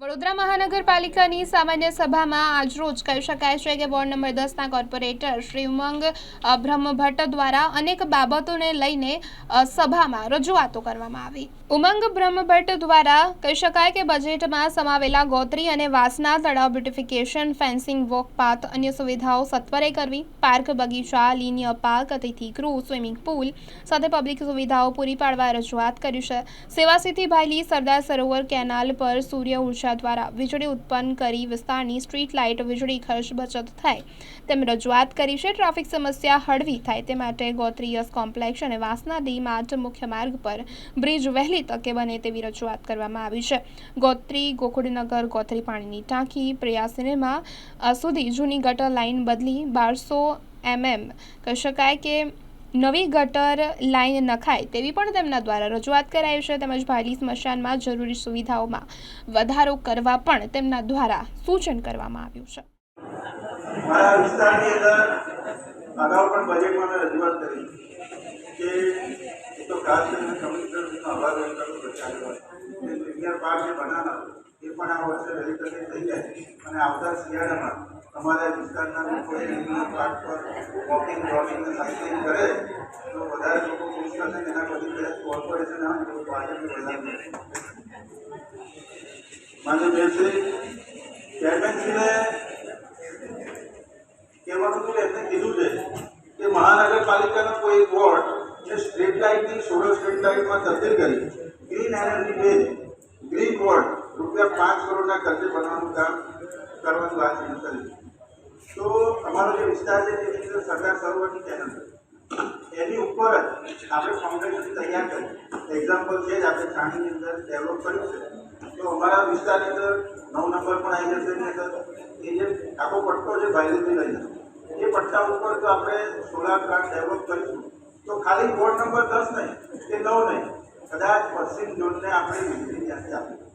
વડોદરા મહાનગરપાલિકાની સામાન્ય સભામાં આજરોજ કહી શકાય છે કે વોર્ડ નંબર દસના કોર્પોરેટર શ્રી ઉમંગ બ્રહ્મભટ્ટ દ્વારા અનેક બાબતોને લઈને સભામાં રજૂઆતો કરવામાં આવી. ઉમંગ બ્રહ્મભટ્ટ દ્વારા કહી શકાય કે બજેટમાં સમાવેલા ગોત્રી અને વાસના તળાવ બ્યુટિફિકેશન, ફેન્સિંગ, વોક પાથ, અન્ય સુવિધાઓ સત્વરે કરવી, પાર્ક, બગીચા, લીનિયર પાર્ક, અતિથિ ગૃહ, સ્વિમિંગ પુલ સાથે પબ્લિક સુવિધાઓ પૂરી પાડવા રજૂઆત કરી છે. સેવાસીથી ભાઈલી, સરદાર સરોવર કેનાલ પર સૂર્ય ઊર્જા દ્વારા વીજળી ઉત્પન્ન કરી વિસ્તારની સ્ટ્રીટ લાઇટ વીજળી ખર્ચ બચત થાય. તેમ રજૂઆત કરી છે, ટ્રાફિક સમસ્યા હળવી થાય તે માટે ગોત્રીયસ કોમ્પ્લેક્ષ અને વાસના ડી માર્ટ મુખ્ય માર્ગ પર બ્રિજ વહેલી તકે બને તેવી રજૂઆત કરવામાં આવી છે. ગોત્રી, ગોકુળનગર, ગોત્રી પાણીની ટાંકી, પ્રિયા સિનેમા સુધી જૂની ગટર લાઇન બદલી બારસો એમએમ. કહી શકાય કે નવી ગટર લાઇન નખાય તેવી પણ તેમના દ્વારા રજૂઆત કરાઈ છે. તેમજ ભાલી સ્મશાનમાં જરૂરી સુવિધાઓમાં વધારો કરવા પણ તેમના દ્વારા સૂચન કરવામાં આવ્યું છે. અગાઉ પણ બજેટમાં મેં રજૂઆત કરી કે એ તો ખાસ કરીને કમિશનરનો આભાર વ્યક્ત કરું પ્રચાર કે જુનિયર પાર્ક જે બનાવવાનો એ પણ આ વર્ષે વહેલી તકે થઈ જાય. અને આવતા શિયાળામાં અમારા વિસ્તારના લોકોએ જુનિયર પાર્ક પર વોકિંગ જોગિંગ અને સાયકલિંગ કરે તો વધારે લોકો ખુશ થશે અને એના પછી કદાચ કોર્પોરેશન આવે તો પાર્કની વધારે માન્ય શ્રી ચેરમેનશ્રીને કહેવાનું હતું એમને કીધું છે કે મહાનગરપાલિકાનો કોઈ એક વોર્ડ એ સ્ટ્રીટ લાઇટની સોલર સ્ટ્રીટ લાઇટમાં તબદીલ કરી green energy base green ward રૂપિયા પાંચ કરોડના ખર્ચે બનાવવાનું કામ કરવાનું વાત કર્યું તો અમારો જે વિસ્તાર છે તેની અંદર સરદાર સરોવરની ચેનલ એની ઉપર જ આપણે ફાઉન્ડેશન તૈયાર કર્યું. એક્ઝામ્પલ છે જ આપણે છાણીની અંદર ડેવલપ કર્યું છે. તો અમારા વિસ્તારની અંદર નવ નંબર પણ આવી જશે એની અંદર. એ જે આખો પટ્ટો છે ભાઈથી લઈને. એ પટ્ટા ઉપર જો આપણે સોલાર પ્લાન્ટ ડેવલપ કરીશું. તો ખાલી વોર્ડ નંબર દસ નહીં કે નવ નહીં. કદાચ પશ્ચિમ ઝોનને આપણે વીજળી ત્યાંથી આપી